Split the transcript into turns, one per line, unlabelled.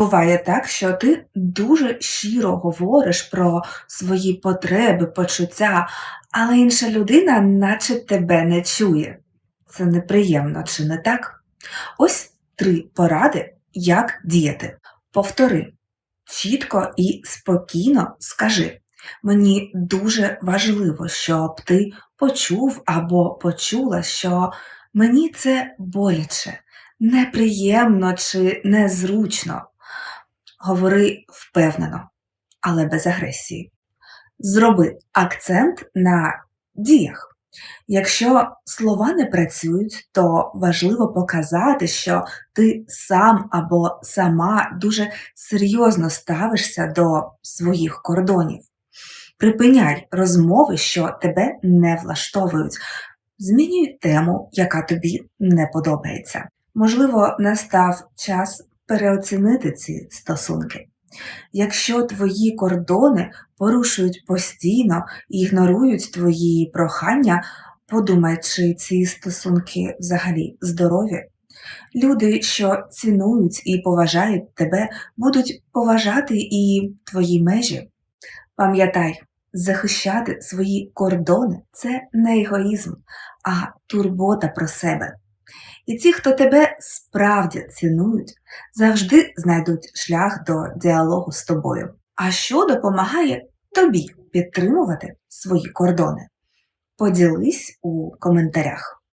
Буває так, що ти дуже щиро говориш про свої потреби, почуття, але інша людина наче тебе не чує. Це неприємно, чи не так? Ось три поради, як діяти. Повтори чітко і спокійно скажи. Мені дуже важливо, щоб ти почув або почула, що мені це боляче, неприємно чи незручно. Говори впевнено, але без агресії. Зроби акцент на діях. Якщо слова не працюють, то важливо показати, що ти сам або сама дуже серйозно ставишся до своїх кордонів. Припиняй розмови, що тебе не влаштовують. Змінюй тему, яка тобі не подобається. Можливо, настав час переоцінити ці стосунки. Якщо твої кордони порушують постійно і ігнорують твої прохання, подумай, чи ці стосунки взагалі здорові. Люди, що цінують і поважають тебе, будуть поважати і твої межі. Пам'ятай, захищати свої кордони це не егоїзм, а турбота про себе. І ті, хто тебе справді цінують, завжди знайдуть шлях до діалогу з тобою. А що допомагає тобі підтримувати свої кордони? Поділись у коментарях.